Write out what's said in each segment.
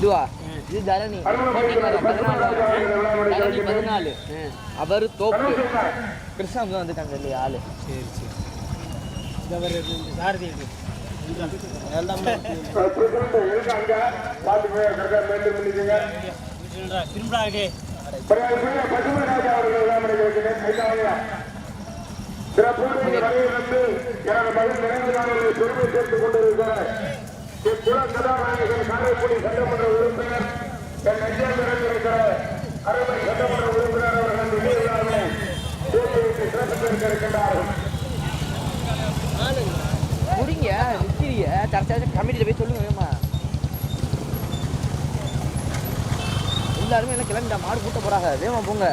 இதுவா? இது தரணி. தரணி பதினாலு. அவர் தோப்பு. கிருஷ்ணாங்க வந்துட்டாங்க இல்லையா ஆளு? சரி சரி. இந்த சட்டமன்ற உறுப்பினர் சாரதி இது. சொல்றா, திரும்புடா டே முடிங்க நிற்கிறீங்க தரச்சா கமிட்டியில் போய் சொல்லுங்க வேமா எல்லாருமே என்ன கிளம்பிட்டா மாடு கூட்ட போறாங்க. வேமா போங்க.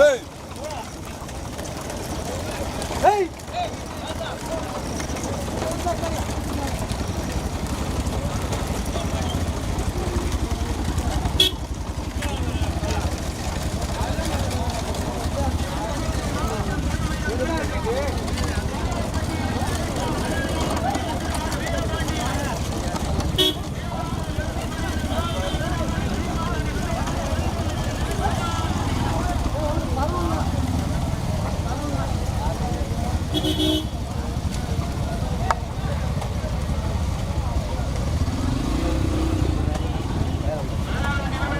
Hey!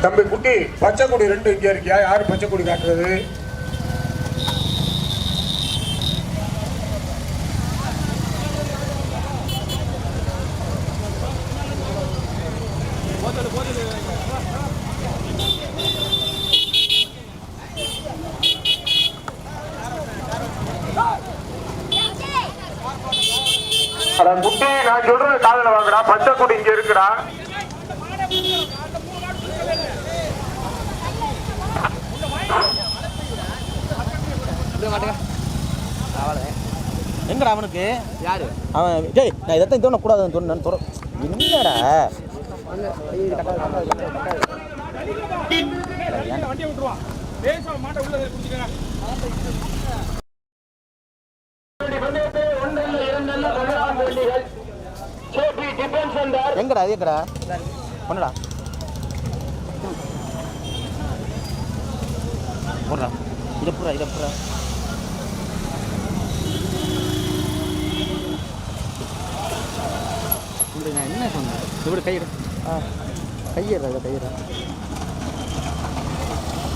தம்பி குட்டி பச்சை கொடி ரெண்டு இங்கே இருக்கியா? யார் பச்சை கொடி காட்டுறது அட குட்டி நான் சொல்றது காதுல வாங்கடா பச்சை கொடி இங்க இருக்குடா சொல்லுங்க மாட்டுங்க அவ்வளோதான் எங்கடா அவனுக்கு யாரு அவன் டேய் நான் இதைத்தான் தோணக்கூடாதுன்னு தோணு நான் தோற என்னடா? எங்கடா அது எங்கடா? பண்ணடா போடுறா இதை புறா இதை புறா இப்படி நான் என்ன சொன்னேன்? இப்படி கையிடு ஆ. கையிடுறா இதை கையிடுறா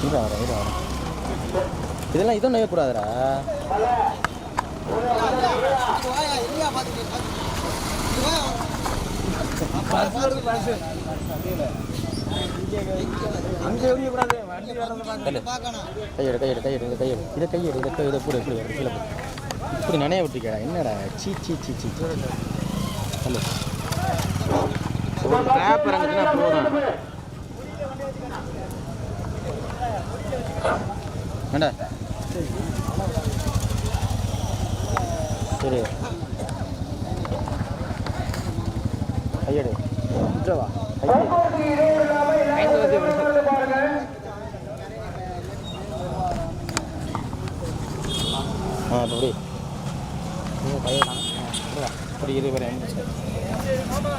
இதா வர இதா வர இதெல்லாம் இதுவும் நெய்யக்கூடாதுடா கையெடு கையெடு கையெடு இதை கையெடு இதை கையெடு இதை கை- இதை கூட இப்படி. இப்படி நனைய விட்டுருக்கா என்னடா? சீ சீ சீ சீ ஹலோ கிராப் இறங்குச்சுன்னா போதும். ஏண்டா சரி. வருஷம் விடு. ஆ அப்படி அப்படி இரு வர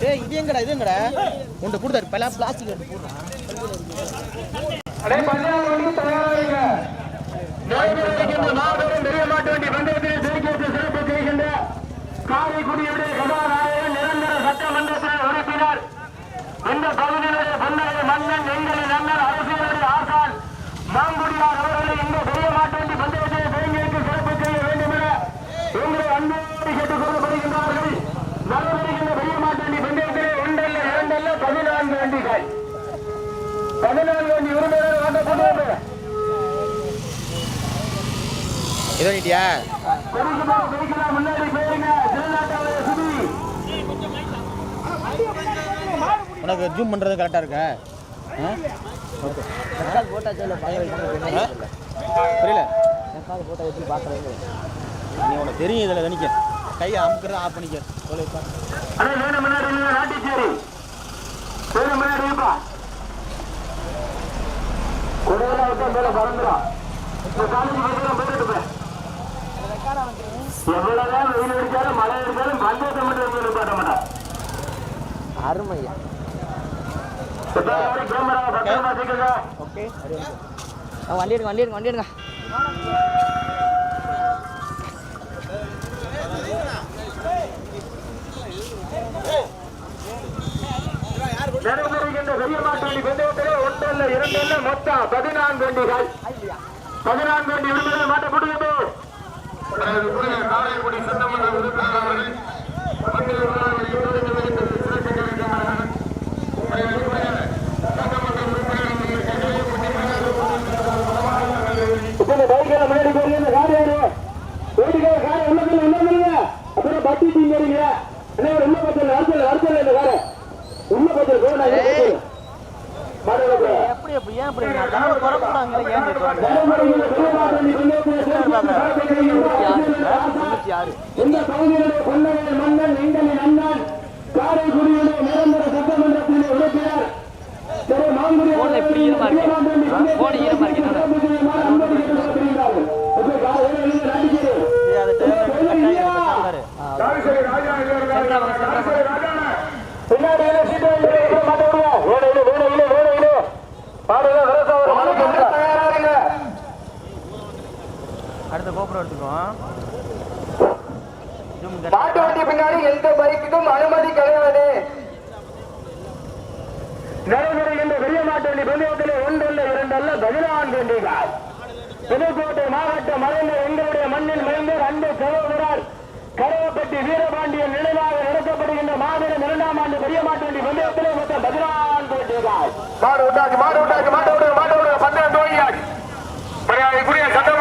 டேய் இது எங்கடா இது எங்கடா? உன்ட்ட கொடுத்தாரு பல பிளாஸ்டிக் எடுத்து போடுறான் மாபெரும் பெரிய மாட்டு வண்டி பந்தயத்தில் சிறப்பு சிறப்பு செய்கின்ற காரைக்குடியுடைய கதாநாயகன் நிரந்தர சட்டமன்றத்தில் உறுப்பினர் இந்த பகுதியினுடைய பந்தய மன்னன் எங்களின் அண்ணன் அரசியலுடைய ஆசான் மாங்குடியார் அவர்களை இந்த பெரிய மாட்டு வண்டி பந்தயத்தை தேங்கியற்கு சிறப்பு செய்ய வேண்டும் என உங்களை அன்போடு கேட்டுக் கொள்ளப்படுகின்றார்கள் நடைபெறுகின்ற பெரிய மாட்டு வண்டி பந்தயத்திலே ஒன்றல்ல இரண்டல்ல பதினான்கு வண்டிகள் பதினான்கு வண்டி உரிமையாளர் வாங்கப்படுவது இதோ. உனக்கு ஜூம் பண்ணுறது கரெக்டாக இருக்கா ஆ ஓகே? புரியல போட்டா எப்படி பார்க்குறது நீ உனக்கு தெரியும் இதில் கணிக்க கையை அமுக்கிறத ஆஃப் பண்ணிக்க சொல்லி அண்ணே, வேணும் முன்னாடி நில்லுங்க, நாட்டிச்சேரி. வேணும் முன்னாடி இருப்பா. குடையில விட்டா மேல. இந்த காலேஜ் பசங்க போயிட்டு போய். எவ்வளவுதான் வெயில் அடிச்சாலும் மழை அடிச்சாலும் பந்தயத்தை மட்டும் வந்து நிப்பாட்ட மாட்டான் அருமையா இப்ப யாரும் கேமராவை வண்டி எடுங்க வண்டி எடுங்க வண்டி எடுங்க நடைபெறுகின்ற பந்தயத்திலே ஒன்றல்ல இரண்டல்ல மொத்தம் பதினான்கு வண்டிகள் பதினான்கு வண்டி உரிமையை மாட்டப்படுகிறது காரைக்குடி சட்டமன்ற உறுப்பினர் அவர்கள் நடைபெறுகின்ற பெரிய மாட்டு வண்டி பந்தயத்திலே ஒன்றல்ல இரண்டல்ல பதினான்கு வண்டிகள் புதுக்கோட்டை மாவட்ட மறைந்த எங்களுடைய மண்ணில் மறைந்த அன்பு சகோதரர் கருவப்பட்டி வீரபாண்டியன் நினைவாக நடத்தப்படுகின்ற மாபெரும் இரண்டாம் ஆண்டு பெரிய மாட்டு வண்டி மொத்தம் பதினான்கு வண்டிகள் மாடு உண்டாக்கி மாடு உண்டாக்கி மாட்டு விடுங்க மாட்டு விடுங்க பந்தயம் துவங்கியாச்சு மரியாதைக்குரிய சட்டமன்ற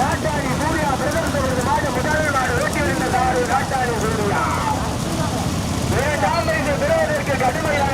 காட்டாடி சூர்யா பிரதமர் மாடு முதல் நாடு ஓட்டி வருகின்ற காடு காட்டாடி சூர்யா. இரண்டாம் பிரிவு பெறுவதற்கு கடுமையான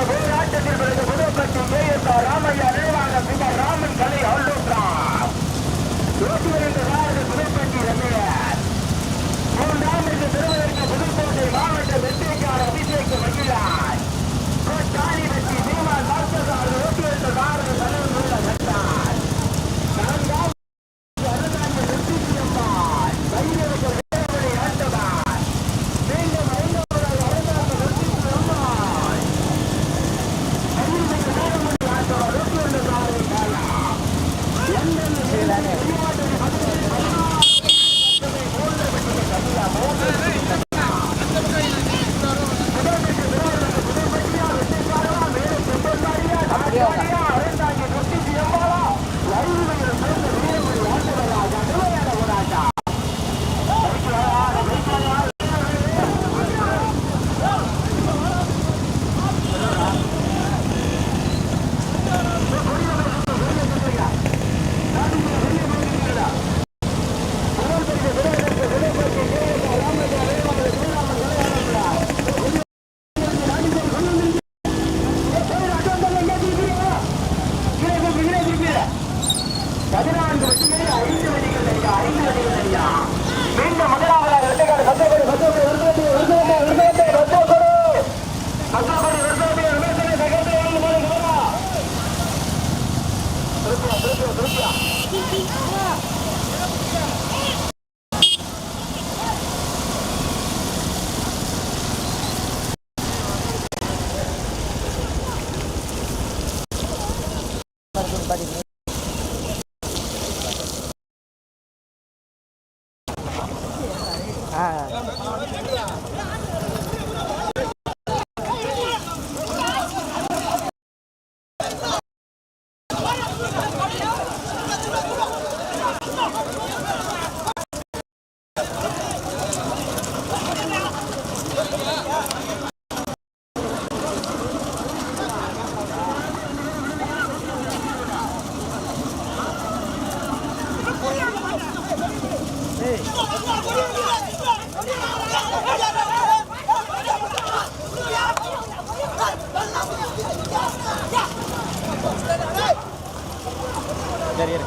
சரி இரு.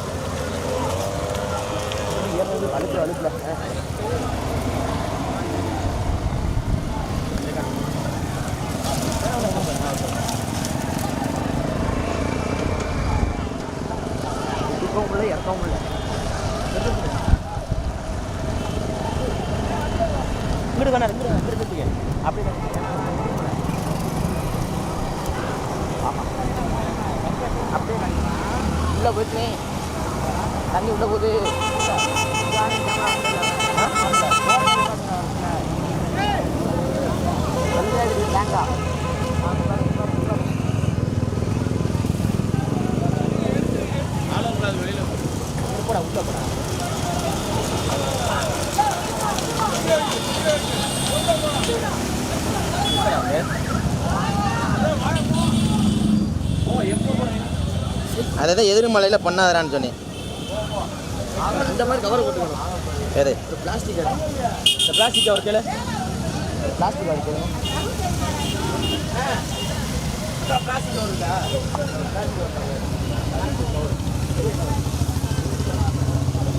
அழுப்புல அழுப்புல தூக்கவும் அதை தான் எதிர்மலையில் பண்ணாதரான்னு சொன்னேன். இந்த மாதிரி கவர் போட்டுக்கணும் எது? ஒரு பிளாஸ்டிக் இந்த பிளாஸ்டிக் கவர் கேளு. பிளாஸ்டிக் கவர் போடணும்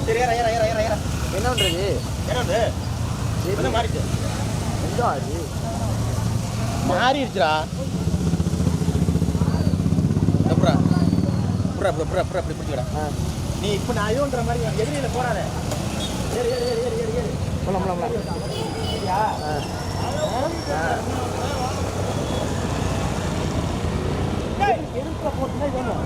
சரி ஏற ஏற ஏற ஏற ஏற. என்ன பண்ணுறது என்ன மாறிச்சு? எந்த அது மாறிடுச்சுடா. புறா புறா புறா புறா புறா இப்படி பிடிச்சிக்கடா நீ இப்போ நான் ஐயோன்ற மாதிரி எதிரியில் போடாத ஏறு ஏறு ஏறு ஏறு ஏறு ஏறு. போலாம் போலாம் போலாம். சரியா? ஆ. எதிர்க்க போட்டுனா வேணும்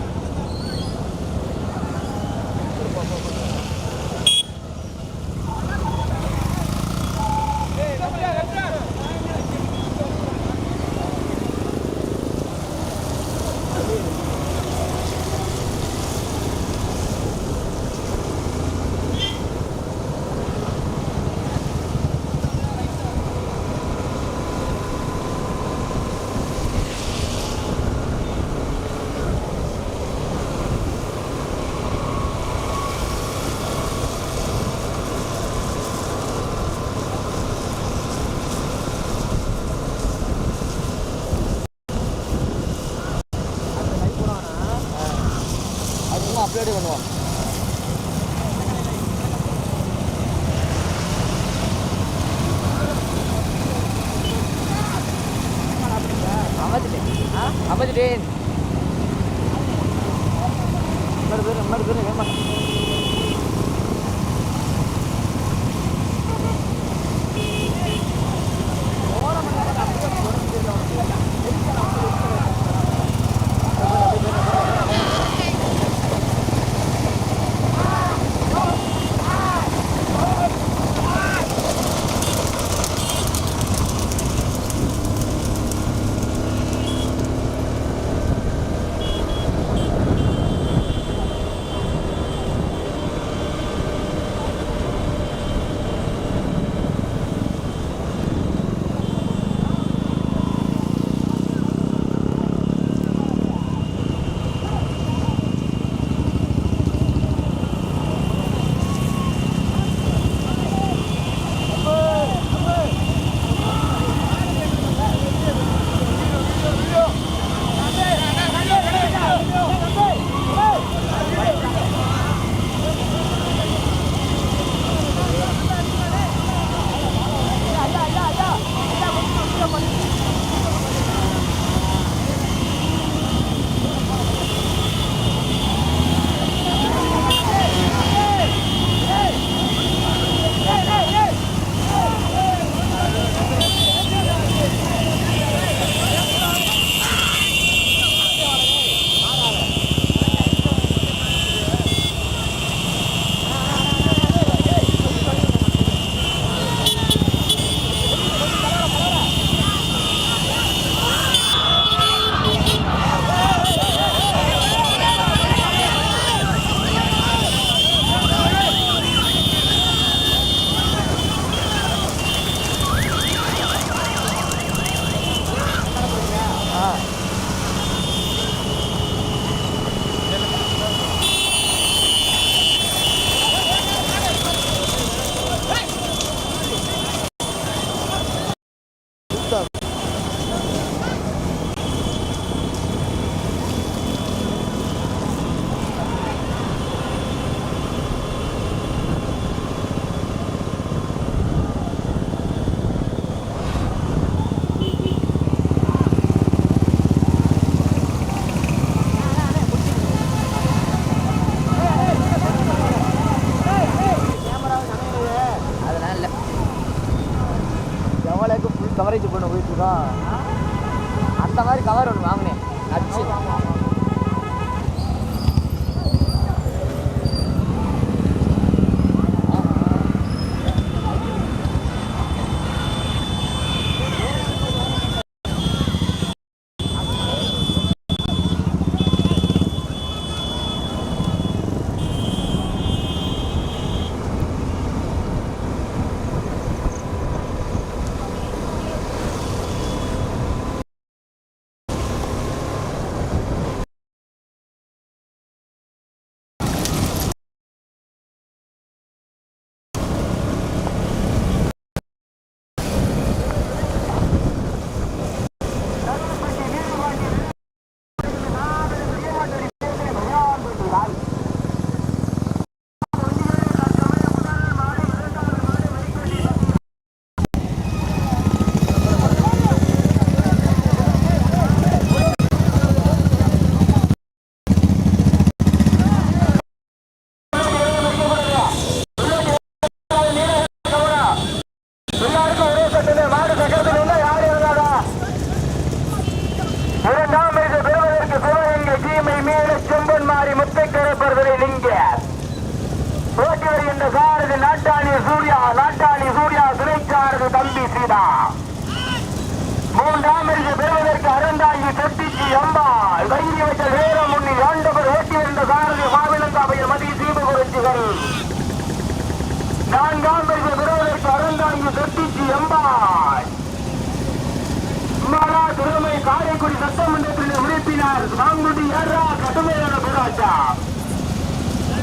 இன்னொரு பேர் மாதிரி பேர் ஏமா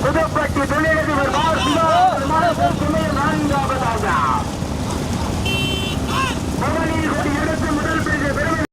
புதுப்பட்டி தொழிலதிபர் நான்காவதாக. பவனில் எடுத்து முதல் பிரிவு பெருமைக்கு